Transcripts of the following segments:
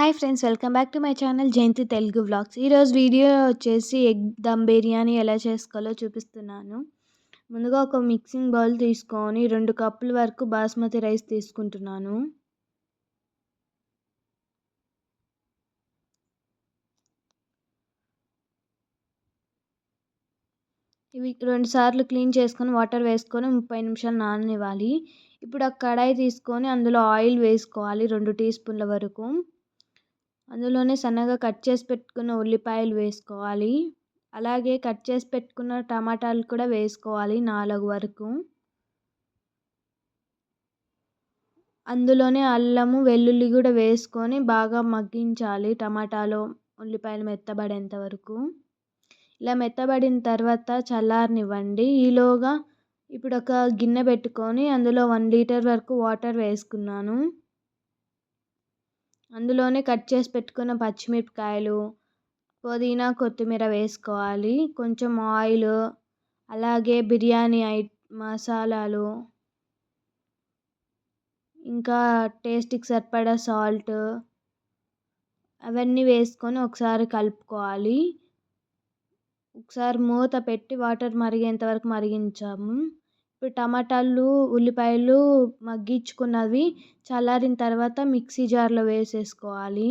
Hi friends welcome back to my channel Jayanthi Telugu vlogs. ఈరోజు video వచ్చేసి egg dum biryani ఎలా చేసుకోవాలో చూపిస్తున్నాను. ముందుగా ఒక మిక్సింగ్ బౌల్ తీసుకొని రెండు కప్పుల వరకు బాస్మతి రైస్ తీసుకుంటున్నాను. ఇవి రెండు సార్లు క్లీన్ చేసుకొని వాటర్ వేసుకొని ముప్పై నిమిషాలు నాననివ్వాలి. ఇప్పుడు ఆ కడాయి తీసుకొని అందులో ఆయిల్ వేసుకోవాలి రెండు టీ స్పూన్ల వరకు. అందులోనే సన్నగా కట్ చేసి పెట్టుకున్న ఉల్లిపాయలు వేసుకోవాలి. అలాగే కట్ చేసి పెట్టుకున్న టమాటాలు కూడా వేసుకోవాలి నాలుగు వరకు. అందులోనే అల్లము వెల్లుల్లి కూడా వేసుకొని బాగా మగ్గించాలి టమాటాలు ఉల్లిపాయలు మెత్తబడేంత వరకు. ఇలా మెత్తబడిన తర్వాత చల్లారనివ్వండి. ఈలోగా ఇప్పుడు ఒక గిన్నె పెట్టుకొని అందులో వన్ లీటర్ వరకు వాటర్ వేసుకున్నాను. అందులోనే కట్ చేసి పెట్టుకున్న పచ్చిమిరపకాయలు పుదీనా కొత్తిమీర వేసుకోవాలి. కొంచెం ఆయిల్ అలాగే బిర్యానీ ఐ మసాలాలు ఇంకా టేస్ట్కి సరిపడా సాల్ట్ అవన్నీ వేసుకొని ఒకసారి కలుపుకోవాలి. ఒకసారి మూత పెట్టి వాటర్ మరిగేంత వరకు మరిగించాము. టమాటాలు ఉల్లిపాయలు మగ్గించుకున్నవి చల్లారిన తర్వాత మిక్సీ జార్లో వేసేసుకోవాలి.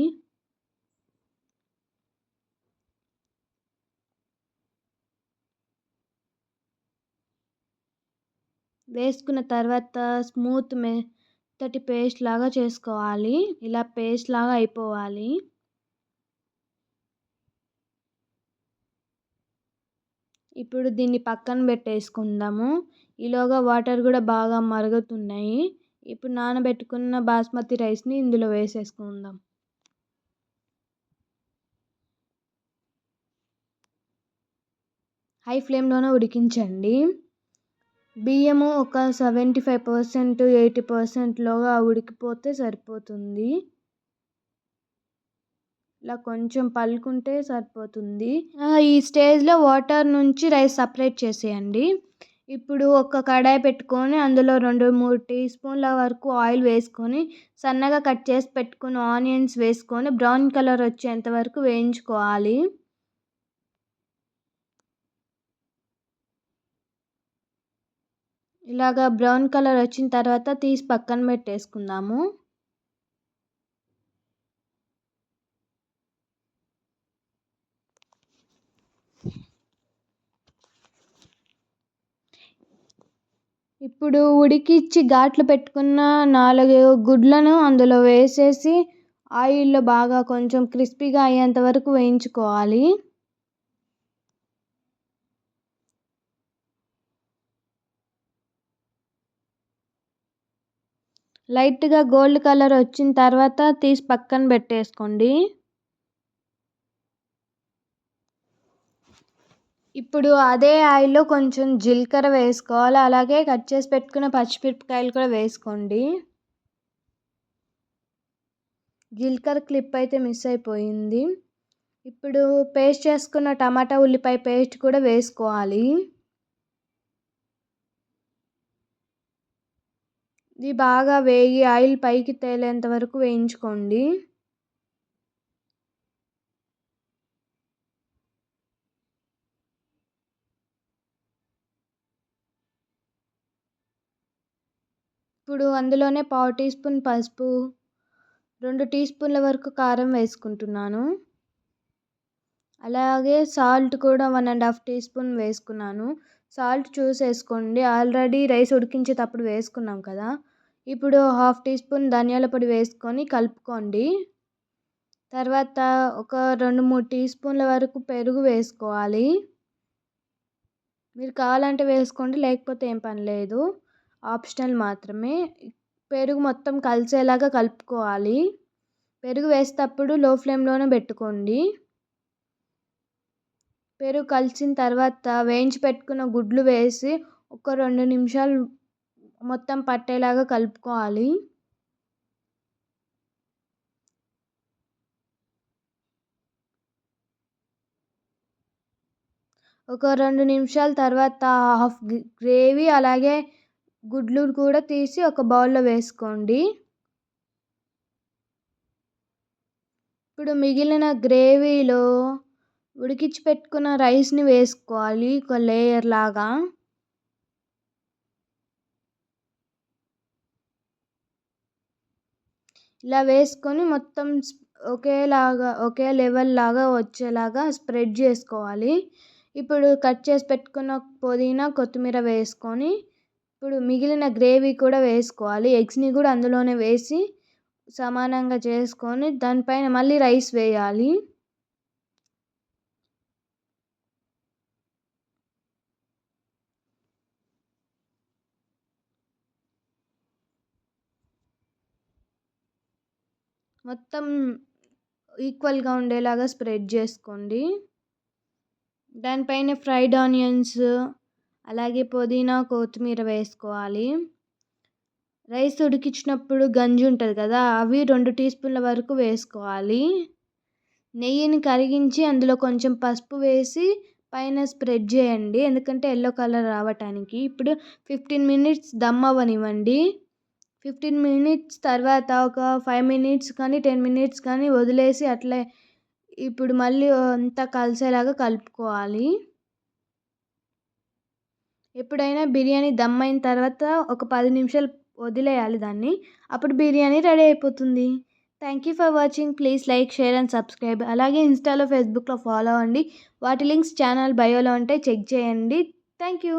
వేసుకున్న తర్వాత స్మూత్ మెత్తటి పేస్ట్ లాగా చేసుకోవాలి. ఇలా పేస్ట్ లాగా అయిపోవాలి. ఇప్పుడు దీన్ని పక్కన పెట్టేసుకుందాము. ఈలోగా వాటర్ కూడా బాగా మరుగుతున్నాయి. ఇప్పుడు నానబెట్టుకున్న బాస్మతి రైస్ని ఇందులో వేసేసుకుందాం. హై ఫ్లేమ్లోనే ఉడికించండి. బియ్యము ఒక సెవెంటీ ఫైవ్ పర్సెంట్ ఎయిటీ పర్సెంట్లోగా ఉడికిపోతే సరిపోతుంది. ఇలా కొంచెం పలుకుంటే సరిపోతుంది. ఈ స్టేజ్లో వాటర్ నుంచి రైస్ సపరేట్ చేసేయండి. ఇప్పుడు ఒక కడాయి పెట్టుకొని అందులో రెండు మూడు టీ స్పూన్ల వరకు ఆయిల్ వేసుకొని సన్నగా కట్ చేసి పెట్టుకున్న ఆనియన్స్ వేసుకొని బ్రౌన్ కలర్ వచ్చేంత వరకు వేయించుకోవాలి. ఇలాగా బ్రౌన్ కలర్ వచ్చిన తర్వాత తీసి పక్కన పెట్టేసుకుందాము. ఇప్పుడు ఉడికిచ్చి ఘాట్లు పెట్టుకున్న నాలుగు గుడ్లను అందులో వేసేసి ఆయిల్లో బాగా కొంచెం క్రిస్పీగా అయ్యేంత వరకు వేయించుకోవాలి. లైట్గా గోల్డ్ కలర్ వచ్చిన తర్వాత తీసి పక్కన పెట్టేసుకోండి. ఇప్పుడు అదే ఆయిల్లో కొంచెం జీలకర్ర వేసుకోవాలి. అలాగే కట్ చేసి పెట్టుకున్న పచ్చిమిరపకాయలు కూడా వేసుకోండి. జీలకర్ర క్లిప్ అయితే మిస్ అయిపోయింది. ఇప్పుడు పేస్ట్ చేసుకున్న టమాటా ఉల్లిపాయ పేస్ట్ కూడా వేసుకోవాలి. ఇది బాగా వేగి ఆయిల్ పైకి తేలేంత వరకు వేయించుకోండి. ఇప్పుడు అందులోనే పావు టీ స్పూన్ పసుపు రెండు టీ స్పూన్ల వరకు కారం వేసుకుంటున్నాను. అలాగే సాల్ట్ కూడా one and half teaspoon వేసుకున్నాను. సాల్ట్ చూసేసుకోండి ఆల్రెడీ రైస్ ఉడికించేటప్పుడు వేసుకున్నాం కదా. ఇప్పుడు హాఫ్ టీ స్పూన్ ధనియాల పొడి వేసుకొని కలుపుకోండి. తర్వాత ఒక రెండు మూడు టీ స్పూన్ల వరకు పెరుగు వేసుకోవాలి. మీరు కావాలంటే వేసుకోండి లేకపోతే ఏం పని లేదు. ఆప్షనల్ మాత్రమే. పెరుగు మొత్తం కలిసేలాగా కలుపుకోవాలి. పెరుగు వేసేటప్పుడు లో ఫ్లేమ్లోనే పెట్టుకోండి. పెరుగు కలిసిన తర్వాత వేయించి పెట్టుకున్న గుడ్లు వేసి ఒక రెండు నిమిషాలు మొత్తం పట్టేలాగా కలుపుకోవాలి. ఒక రెండు నిమిషాల తర్వాత హాఫ్ గ్రేవీ అలాగే గుడ్లు కూడా తీసి ఒక బౌల్లో వేసుకోండి. ఇప్పుడు మిగిలిన గ్రేవీలో ఉడికించి పెట్టుకున్న రైస్ని వేసుకోవాలి ఒక లేయర్ లాగా. ఇలా వేసుకొని మొత్తం ఒకేలాగా ఒకే లెవెల్ లాగా వచ్చేలాగా స్ప్రెడ్ చేసుకోవాలి. ఇప్పుడు కట్ చేసి పెట్టుకున్న పుదీనా కొత్తిమీర వేసుకొని ఇప్పుడు మిగిలిన గ్రేవీ కూడా వేసుకోవాలి. ఎగ్స్ని కూడా అందులోనే వేసి సమానంగా చేసుకొని దానిపైన మళ్ళీ రైస్ వేయాలి. మొత్తం ఈక్వల్గా ఉండేలాగా స్ప్రెడ్ చేసుకోండి. దానిపైన ఫ్రైడ్ ఆనియన్స్ అలాగే పుదీనా కొత్తిమీర వేసుకోవాలి. రైస్ ఉడికించినప్పుడు గంజి ఉంటుంది కదా అవి రెండు టీ స్పూన్ల వరకు వేసుకోవాలి. నెయ్యిని కరిగించి అందులో కొంచెం పసుపు వేసి పైన స్ప్రెడ్ చేయండి ఎందుకంటే ఎల్లో కలర్ రావటానికి. ఇప్పుడు ఫిఫ్టీన్ మినిట్స్ దమ్ అవ్వనివ్వండి. ఫిఫ్టీన్ మినిట్స్ తర్వాత ఒక ఫైవ్ మినిట్స్ కానీ టెన్ మినిట్స్ కానీ వదిలేసి అట్లే ఇప్పుడు మళ్ళీ అంతా కలిసేలాగా కలుపుకోవాలి. ఎప్పుడైనా బిర్యానీ దమ్ అయిన తర్వాత ఒక పది నిమిషాలు వదిలేయాలి దాన్ని. అప్పుడు బిర్యానీ రెడీ అయిపోతుంది. Thank you for watching please like share and subscribe అలాగే ఇన్స్టాలో ఫేస్బుక్లో ఫాలో అవ్వండి. వాటి లింక్స్ ఛానల్ బయోలో ఉంటే చెక్ చేయండి. Thank you